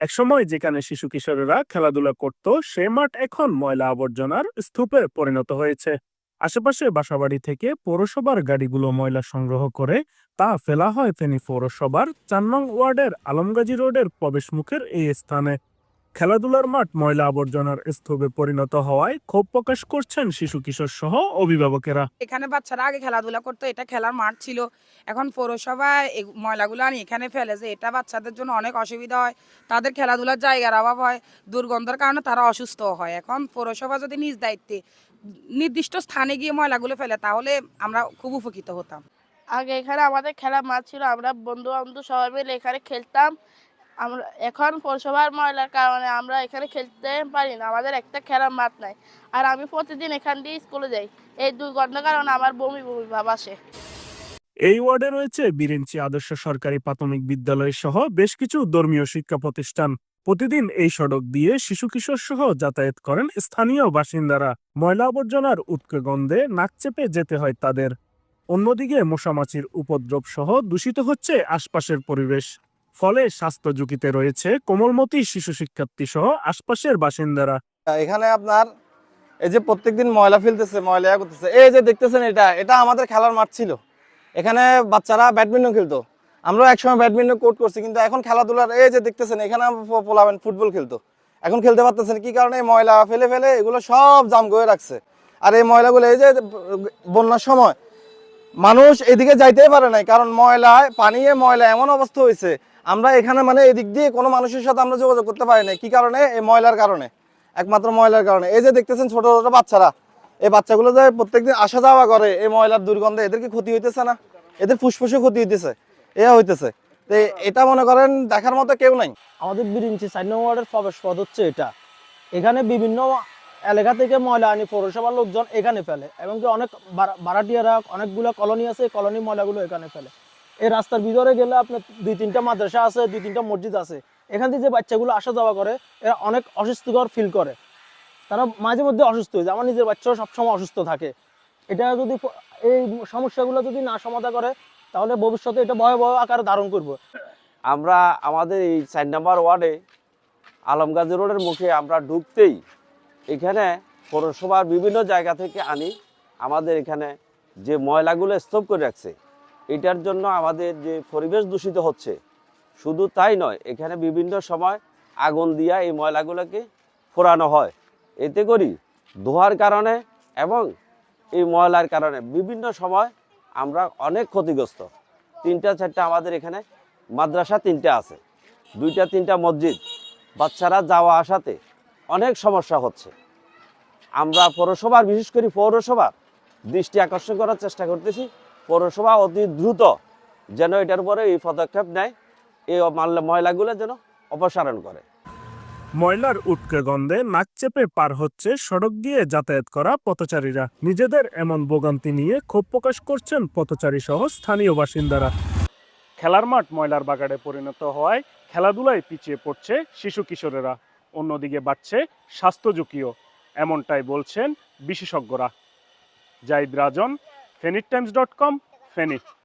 একসময় যেখানে শিশু কিশোরেরা খেলাধুলা করত, সে মাঠ এখন ময়লা আবর্জনার স্তূপে পরিণত হয়েছে। আশেপাশে বাসাবাড়ি থেকে পৌরসভার গাড়িগুলো ময়লা সংগ্রহ করে, তা ফেলা হয় ফেনী পৌরসভার চান্নং ওয়ার্ডের আলমগাজী রোডের প্রবেশমুখের এই স্থানে। খেলাধুলার মাঠ ময়লা আবর্জনার স্তূপে পরিণত হওয়ায় ক্ষোভ প্রকাশ করছেন শিশু কিশোর সহ অভিভাবকেরা। এখানে বাচ্চারা আগে খেলাধুলা করতো এটা খেলার মাঠ ছিল। এখন পৌরসভা ময়লাগুলো আনি এখানে ফেলেছে এটা বাচ্চাদের জন্য অনেক অসুবিধা হয় তাদের খেলাধুলার জায়গার অভাব হয় দুর্গন্ধের কারণে তারা অসুস্থ হয়। এখন পৌরসভা যদি নিজ দায়িত্বে নির্দিষ্ট স্থানে গিয়ে ময়লাগুলো ফেলে তাহলে আমরা খুব উপকৃত হতাম। আগে এখানে আমাদের খেলার মাঠ ছিল আমরা বন্ধু বান্ধব সবাই মিলে এখানে খেলতাম। আমরা, এখন পৌরসভার ময়লার কারণে আমরা এখানে খেলতে পারি না। আমাদের একটা খেলার মাঠ নাই। আর আমি প্রতিদিন এখান দিয়ে স্কুলে যাই। এই দুর্গন্ধের কারণে আমার বমি বমি ভাব আসে। এই ওয়ার্ডে রয়েছে বিরিঞ্চি আদর্শ সরকারি প্রাথমিক বিদ্যালয় সহ বেশ কিছু ধর্মীয় শিক্ষা প্রতিষ্ঠান। প্রতিদিন এই সড়ক দিয়ে শিশু কিশোর সহ যাতায়াত করেন স্থানীয় বাসিন্দারা। ময়লা আবর্জনার উৎকে গন্ধে নাক চেপে যেতে হয় তাদের। অন্যদিকে মশামাছির উপদ্রব সহ দূষিত হচ্ছে আশপাশের পরিবেশ। ফলে স্বাস্থ্য ঝুঁকিতে রয়েছে কোমলমতি শিশু শিক্ষার্থী সহ আশপাশের বাসিন্দারা। এখানে আপনার এই যে প্রত্যেকদিন ময়লা ফেলতেছে, ময়লা করতেছে, এই যে দেখতেছেন এটা এটা আমাদের খেলার মাঠ ছিল। এখানে বাচ্চারা ব্যাডমিন্টন খেলতো। আমরা একসময় ব্যাডমিন্টন কোর্ট করছি, কিন্তু এখন খেলাধুলার, এই যে দেখতেছেন, এখানে পোলাবেন ফুটবল খেলতো। এখন খেলতে পারতেছেন, কি কারণে? ময়লা ফেলে ফেলে এগুলো সব জাম করে রাখছে। আর এই ময়লাগুলো, এই যে বন্যার সময় মানুষ এদিকে যাইতেই পারে নাই, কারণ ময়লায়, পানিয়ে ময়লা এমন অবস্থা হয়েছে আমরা এখানে মানে এদিক দিয়ে কোনো মানুষের সাথে আমরা যোগাযোগ করতে পারি না কি কারণে? এই ময়লার কারণে। একমাত্র ময়লার কারণে। এই যে দেখতেছেন ছোট ছোট বাচ্চারা, এই বাচ্চাগুলো যে প্রত্যেকদিন আসা যাওয়া করে, এই ময়লার দুর্গন্ধে এদের কি ক্ষতি হইতেছে না? এদের ফুসফুসে ক্ষতি হইতেছে। এ হইতেছে। তো এটা মনে করেন দেখার মতো কেউ নাই। আমাদের বিরিঞ্চি চার নং ওয়ার্ডের প্রবেশ পথ হচ্ছে এটা। এখানে বিভিন্ন এলাকা থেকে ময়লা আনি, পৌরসভার লোকজন এখানে ফেলে, এবং অনেক ভাড়া- ভাড়াটিয়ারা অনেকগুলো কলোনি আছে, এই কলোনি ময়লাগুলো এখানে ফেলে। এই রাস্তার ভিতরে গেলে আপনার দুই তিনটা মাদ্রাসা আছে, দুই তিনটা মসজিদ আছে। এখান থেকে যে বাচ্চাগুলো আসা যাওয়া করে, এরা অনেক অসুস্থকর ফিল করে। তারা মাঝে মধ্যে অসুস্থ হয়ে যায়। আমার নিজের বাচ্চাও সবসময় অসুস্থ থাকে। এটা যদি এই সমস্যাগুলো যদি না সমাধা করে, তাহলে ভবিষ্যতে এটা ভয়াবহ আকার ধারণ করবে। আমরা আমাদের এই চার নাম্বার ওয়ার্ডে, আলমগাজী রোডের মুখে আমরা ঢুকতেই এখানে পৌরসভার বিভিন্ন জায়গা থেকে আনি আমাদের এখানে যে ময়লাগুলো স্তূপ করে রাখছে এটার জন্য আমাদের যে পরিবেশ দূষিত হচ্ছে, শুধু তাই নয়, এখানে বিভিন্ন সময় আগুন দিয়া এই ময়লাগুলোকে ফোরানো হয়। এতে করি ধোয়ার কারণে এবং এই ময়লার কারণে বিভিন্ন সময় আমরা অনেক ক্ষতিগ্রস্ত। তিনটা, চারটা আমাদের এখানে মাদ্রাসা তিনটা আছে। দুইটা, তিনটা মসজিদ, বাচ্চারা যাওয়া আসাতে অনেক সমস্যা হচ্ছে। আমরা পৌরসভার বিশেষ করে পৌরসভার দৃষ্টি আকর্ষণ করার চেষ্টা করতেছি। পৌরসভা অতি দ্রুত যেন এটার উপরে এই পদক্ষেপ নেয়, এই ময়লাগুলো যেন অপসারণ করে। ময়লার উটকে গন্ধে নাক চেপে পার হচ্ছে সড়ক দিয়ে যাতায়াত করা পথচারীরা। নিজেদের এমন ভোগান্তি নিয়ে ক্ষোভ প্রকাশ করছেন পথচারী সহ স্থানীয় বাসিন্দারা। খেলার মাঠ ময়লার বাগাড়ে পরিণত হওয়ায় খেলাধুলায় পিছিয়ে পড়ছে শিশু কিশোরেরা। অন্যদিকে বাড়ছে স্বাস্থ্য ঝুঁকিও এমনটাই বলছেন বিশেষজ্ঞরা। জাইদ রাজন fenittimes.com, Fenit.